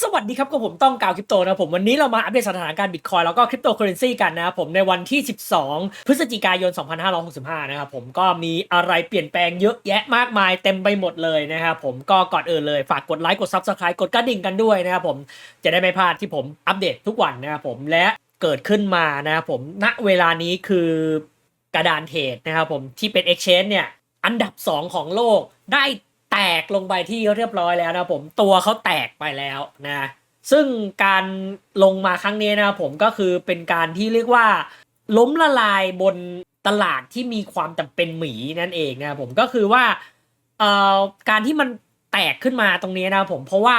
สวัสดีครับกับผมต้องกาวคริปโตนะผมวันนี้เรามาอัปเดตสถานการณ์บิตคอยแล้วก็คริปโตเคอเรนซีกันนะครับผมในวันที่ 12 พฤศจิกายน 2565 นะครับผมก็มีอะไรเปลี่ยนแปลงเยอะแยะมากมายเต็มไปหมดเลยนะครับผมก็ก่อนอื่นเลยฝากกดไลค์กด Subscribe กดกระดิ่งกันด้วยนะครับผมจะได้ไม่พลาดที่ผมอัปเดตทุกวันนะครับผมและเกิดขึ้นมานะครับผมณเวลานี้คือกระดานเทรดนะครับผมที่เป็น Exchange เนี่ยอันดับ 2 ของโลกได้ แตกลงไปที่เรียบร้อยแล้วนะผมตัวเขาแตกไปแล้วนะซึ่งการลงมาครั้งนี้นะผมก็คือเป็นการที่เรียกว่า ล้มละลายบนตลาดที่มีความจำเป็นหมีนั่นเองนะผมก็คือว่าเอ่อการที่มันแตกขึ้นมาตรงนี้นะผมเพราะว่า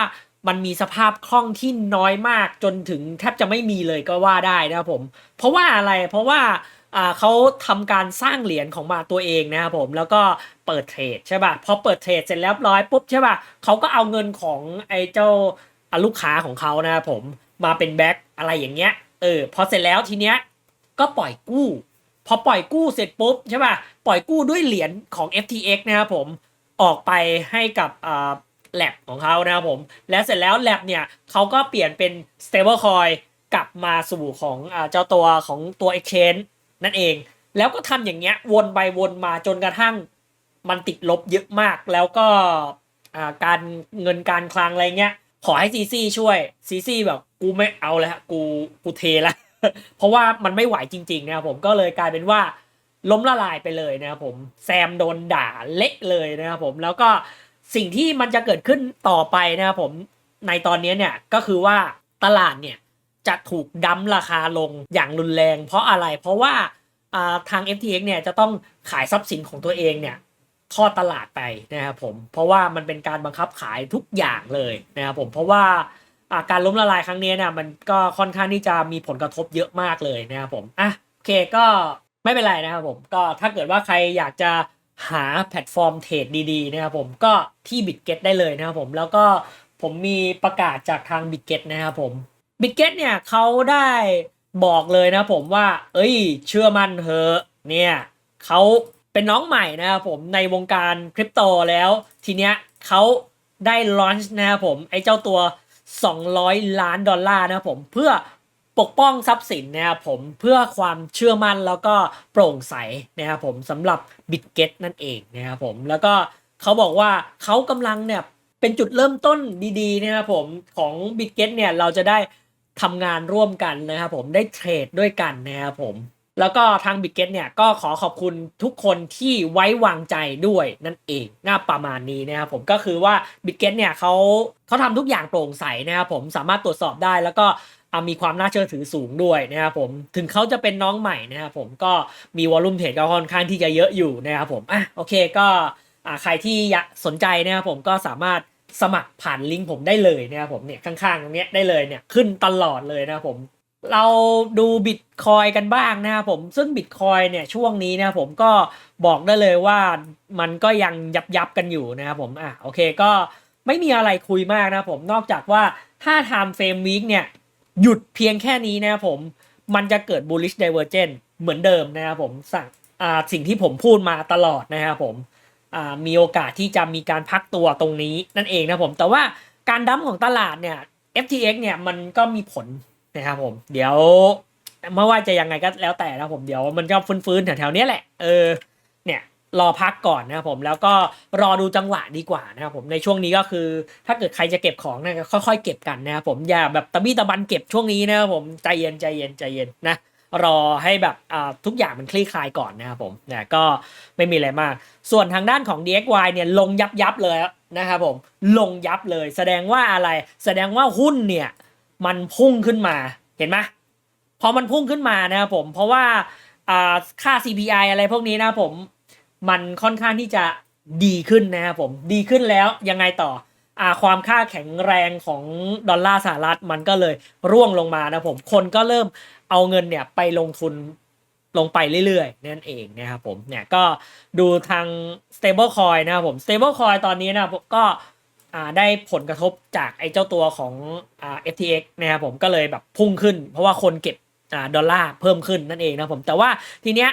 มันมีสภาพคล่องที่น้อยมากจนถึงแทบจะไม่มีเลยก็ว่าได้นะผมเพราะว่าอะไรเพราะว่าอ่าเขาทำการสร้างเหรียญของมาตัวเองนะครับผมแล้วก็ เปิดเทรดใช่ป่ะพอเปิดเทรดเสร็จแล้วร้อยปุ๊บใช่ป่ะเขาก็เอาเงินของไอ้เจ้าลูกค้าของเขานะผมมาเป็นแบ็คอะไรอย่างเงี้ยเออพอเสร็จแล้วทีเนี้ยก็ปล่อยกู้ พอปล่อยกู้เสร็จปุ๊บใช่ป่ะปล่อยกู้ด้วยเหรียญของ FTX นะครับผมออกไปให้กับอ่าแลบของเขานะครับผม และเสร็จแล้วแลบเนี่ยเขาก็เปลี่ยนเป็น stable coin กลับมาสู่ของอ่าเจ้าตัวของตัว exchange นั่นเอง แล้วก็ทำอย่างเงี้ยวนไปวนมาจนกระทั่ง มันติดลบเยอะมาก แล้วก็การเงินการคลังอะไรเงี้ย ขอให้ซีซี่ช่วยซีซี่แบบกูไม่เอาแล้วกูกูเทละ เพราะว่ามันไม่ไหวจริงๆนะครับผมก็เลยกลายเป็นว่าล้มละลายไปเลยนะครับผมแซมโดนด่าเละเลยนะครับผมแล้วก็สิ่งที่มันจะเกิดขึ้นต่อไปนะครับผมในตอนนี้เนี่ยก็คือว่าตลาดเนี่ยจะถูกดั้มราคาลงอย่างรุนแรง เพราะอะไรเพราะว่าอ่าทาง FTX เนี่ยจะต้องขายทรัพย์สินของตัวเองเนี่ย ทอดตลาดไปนะครับผมเพราะว่ามันเป็นการบังคับขายทุกอย่างเลยนะครับผมเพราะว่าการล้มละลายครั้งนี้เนี่ยมันก็ค่อนข้างที่จะมีผลกระทบเยอะมากเลยนะครับผมอะโอเคก็ไม่เป็นไรนะครับผมก็ถ้าเกิดว่าใครอยากจะหาแพลตฟอร์มเทรดดีๆนะครับผมก็ที่ BitGet ได้เลยนะครับผมแล้วก็ผมมีประกาศจากทาง BitGet นะครับผม BitGet เนี่ยเขาได้บอกเลยนะครับผมว่า เอ้ย เชื่อมั่นเถอะเนี่ยเขา เป็นน้องใหม่นะครับผมในวงการคริปโตแล้ว ทีเนี้ยเขาได้ลอนช์นะครับผมไอ้เจ้าตัว 200 ล้านดอลลาร์นะครับผมเพื่อปกป้องทรัพย์สินนะครับผมเพื่อความเชื่อมั่นแล้วก็โปร่งใสนะครับผมสำหรับ BitGet นั่นเองนะครับผมแล้วก็เขาบอกว่าเขากำลังเนี่ยเป็นจุดเริ่มต้นดีๆนะครับผมของ BitGet เนี่ยเราจะได้ทำงานร่วมกันนะครับผมได้เทรดด้วยกันนะครับผม แล้วก็ทาง b i t g e t เนี่ยก็ขอขอบคุณทุกคนที่ไว้วางใจด้วยนั่นเองน่าประมาณนี้นะครับผมก็คือว่า b i t g e t เนี่ยเขาเขาทำทุกอย่างโปร่งใสนะครับผมสามารถตรวจสอบได้แล้วก็มีความน่าเชื่อถือสูงด้วยนะครับผมถึงเขาจะเป็นน้องใหม่นะครับผมก็มีวอลลุ่มเทรดก็ค่อนข้างที่จะเยอะอยู่นะครับผมอะโอเคก็อ่าใครที่อยากสนใจนะครับผมก็สามารถสมัครผ่านลิงก์ผมได้เลยนะครับผมเนี่ยข้างๆตรงเนี้ยได้เลยเนี่ยขึ้นตลอดเลยนะครับผม เราดูบิตคอยกันบ้างนะครับผมซึ่งบิตคอยเนี่ยช่วงนี้นะครับผมก็บอกได้เลยว่ามันก็ยังยับยับกันอยู่นะครับผมอะโอเคก็ไม่มีอะไรคุยมากนะครับผมนอกจากว่าถ้า time frame week เนี่ยหยุดเพียงแค่นี้นะครับผมมันจะเกิด bullish divergence เหมือนเดิมนะครับผมสั่งอ่าสิ่งที่ผมพูดมาตลอดนะครับผมอ่ามีโอกาสที่จะมีการพักตัวตรงนี้นั่นเองนะผมแต่ว่าการดั้มของตลาดเนี่ย FTX เนี่ยมันก็มีผล นะครับผม เดี๋ยวไม่ว่าจะยังไงก็แล้วแต่นะผมเดี๋ยวมันก็ฟื้นๆแถวๆนี้แหละ เออ เนี่ยรอพักก่อนนะครับผมแล้วก็รอดูจังหวะดีกว่านะครับผมในช่วงนี้ก็คือ ถ้าเกิดใครจะเก็บของเนี่ยค่อยๆเก็บกันนะครับผมอย่าแบบตะบี้ตะบันเก็บช่วงนี้นะครับผมใจเย็นใจเย็นใจเย็นนะรอให้แบบทุกอย่างมันคลี่คลายก่อนนะครับผมเนี่ยก็ไม่มีอะไรมาก ส่วนทางด้านของ DXY เนี่ยลงยับยับๆเลยนะครับผมลงยับเลย แสดงว่าอะไรแสดงว่าหุ้นเนี่ย มันพุ่งขึ้นมาเห็นไหมพอมันพุ่งขึ้นมานะครับผม เพราะว่าค่า CPI อะไรพวกนี้นะผมมันค่อนข้างที่จะดีขึ้นนะครับผมดีขึ้นแล้วยังไงต่ออความค่าแข็งแรงของดอลลาร์สหรัฐมันก็เลยร่วงลงมานะผมคนก็เริ่มเอาเงินเนี่ยไปลงทุนลงไปเรื่อยๆ นั่นเองนะครับผมเนี่ยก็ดูทาง stable coin นะครับผม stable coin ตอนนี้นะก็ ได้ผลกระทบจากไอ้เจ้าตัวของอ่า FTX นะครับผมก็เลยแบบพุ่งขึ้น เพราะว่าคนเก็บอ่าดอลลาร์เพิ่มขึ้นนั่นเองนะผมแต่ว่าทีเนี้ย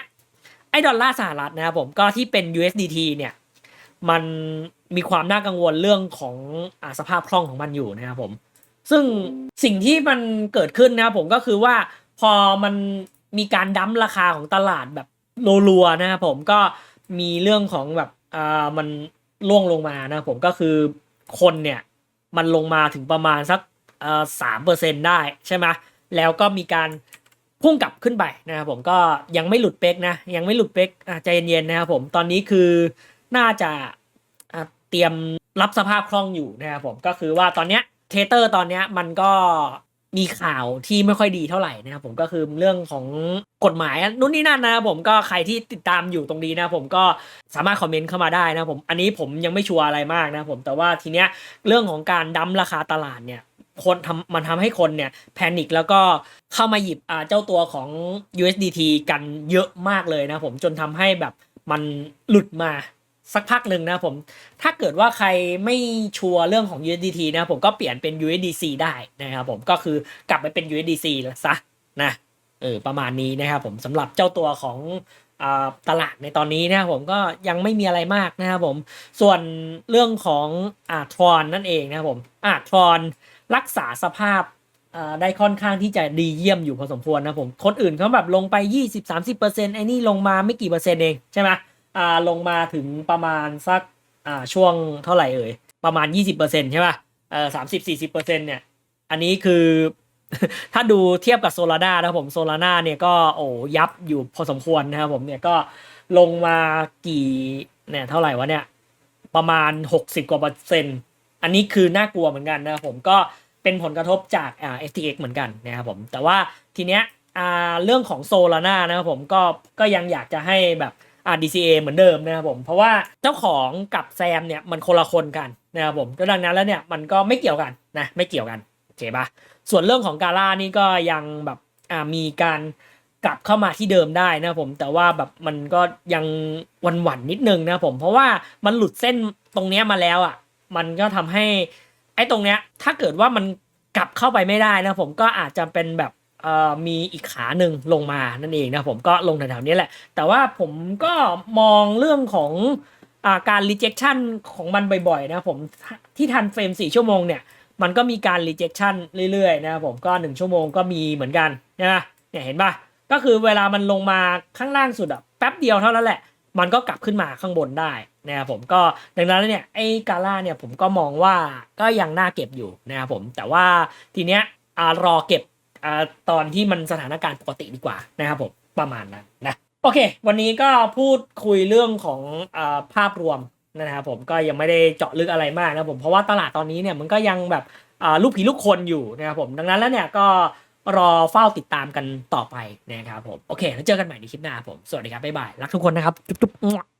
ไอ้ดอลลาร์สหรัฐนะครับผมก็ที่เป็น USDT เนี่ยมันมีความน่ากังวลเรื่องของอ่าสภาพคล่องของมันอยู่นะครับผม ซึ่งสิ่งที่มันเกิดขึ้นนะครับผมก็คือว่าพอมันมีการดั้มราคาของตลาดแบบรัวๆนะครับผมก็มีเรื่องของแบบอ่ามันล่วงลงมานะผมก็คือ คนเนี่ยมันลงมาถึงประมาณสักสามเปอร์เซ็นได้ใช่ไหมแล้วก็มีการพุ่งกลับขึ้นไปนะครับผมก็ยังไม่หลุดเป๊กนะยังไม่หลุดเป๊กใจเย็นๆนะครับผมตอนนี้คือน่าจะอะเตรียมรับสภาพคล่องอยู่นะครับผมก็คือว่าตอนเนี้ยเทเตอร์ตอนเนี้ยมันก็ มีข่าวที่ไม่ค่อยดีเท่าไหร่นะครับผมก็คือเรื่องของกฎหมายนู่นนี่นั่นนะครับผมก็ใครที่ติดตามอยู่ตรงนี้นะผมก็สามารถคอมเมนต์เข้ามาได้นะผมอันนี้ผมยังไม่ชัวร์อะไรมากนะผมแต่ว่าทีเนี้ยเรื่องของการดั้มราคาตลาดเนี่ยคนทำมันทำให้คนเนี่ยแพนิคแล้วก็เข้ามาหยิบอ่าเจ้าตัวของ USDT กันเยอะมากเลยนะผมจนทำให้แบบมันหลุดมา สักพักหนึ่งนะผม ถ้าเกิดว่าใครไม่ชัวร์เรื่องของ USDT นะผมก็เปลี่ยนเป็น USDC ได้นะครับผมก็คือกลับไปเป็น USDC แล้วซะนะเออประมาณนี้นะครับผมสำหรับเจ้าตัวของตลาดในตอนนี้นะครับผมก็ยังไม่มีอะไรมากนะครับผมส่วนเรื่องของอาทรอนนั่นเองนะครับผมอาทรอนรักษาสภาพได้ค่อนข้างที่จะดีเยี่ยมอยู่พอสมควรนะผมคนอื่นเขาแบบลงไป 20-30%ไอ้นี่ลงมาไม่กี่เปอร์เซ็นต์เองใช่ไหม อ่าลงมาถึงประมาณสักอ่าช่วงเท่าไหร่เอ่ยประมาณ 20%ใช่ป่ะเออสามสิบสี่สิบเปอร์เซ็นต์เนี่ยอันนี้คือถ้าดูเทียบกับโซลาร่านะผมโซลาร่าเนี่ยก็โอ้ยับอยู่พอสมควรนะครับผมเนี่ยก็ลงมากี่เนี่ยเท่าไหร่วะเนี่ยประมาณ 60 กว่าเปอร์เซ็นต์อันนี้คือน่ากลัวเหมือนกันนะครับผมก็เป็นผลกระทบจากอ่า FTX เหมือนกันนะครับผมแต่ว่าทีเนี้ยอ่าเรื่องของโซลาร่านะครับผมก็ก็ยังอยากจะให้แบบ อ่า DCA เหมือนเดิมนะครับผม เพราะว่าเจ้าของกับแซมเนี่ยมันคนละคนกันนะครับผมดังนั้นแล้วเนี่ยมันก็ไม่เกี่ยวกันนะไม่เกี่ยวกันโอเคปะส่วนเรื่องของกาล่านี่ก็ยังแบบอ่ามีการกลับเข้ามาที่เดิมได้นะครับผมแต่ว่าแบบมันก็ยังหวันหวันนิดนึงนะครับผมเพราะว่ามันหลุดเส้นตรงเนี้ยมาแล้วอะมันก็ทำให้ไอ้ตรงเนี้ยถ้าเกิดว่ามันกลับเข้าไปไม่ได้นะผมก็อาจจะเป็นแบบ มีอีกขาหนึ่งลงมานั่นเองนะผมก็ลงแถวๆนี้แหละ แต่ว่าผมก็มองเรื่องของอาการ rejection ของมันบ่อยๆ นะผมที่ทันเฟรม 4 ชั่วโมงเนี่ย มันก็มีการ rejection เรื่อยๆ นะผมก็ 1 ชั่วโมงก็มีเหมือนกันนะเนี่ยเห็นป่ะก็คือเวลามันลงมาข้างล่างสุดอะแป๊บเดียวเท่านั้นแหละ มันก็กลับขึ้นมาข้างบนได้นะครับผมก็ดังนั้นเนี่ยไอ้กาล่าเนี่ยผมก็มองว่าก็ยังน่าเก็บอยู่นะครับผมแต่ว่าทีเนี้ยอรอเก็บ อ่าตอนที่มันสถานการณ์ปกติดีกว่านะครับผมประมาณนั้นนะโอเค วันนี้ก็พูดคุยเรื่องของอาภาพรวมนะครับผมก็ยังไม่ได้เจาะลึกอะไรมากนะผมเพราะว่าตลาดตอนนี้เนี่ยมันก็ยังแบบอ่าลูกผีลูกคนอยู่นะครับผมดังนั้นแล้วเนี่ยก็รอเฝ้าติดตามกันต่อไปนะครับผมโอเค แล้วเจอกันใหม่ในคลิปหน้าผม สวัสดีครับ บ๊ายบาย รักทุกคนนะครับ จุ๊บ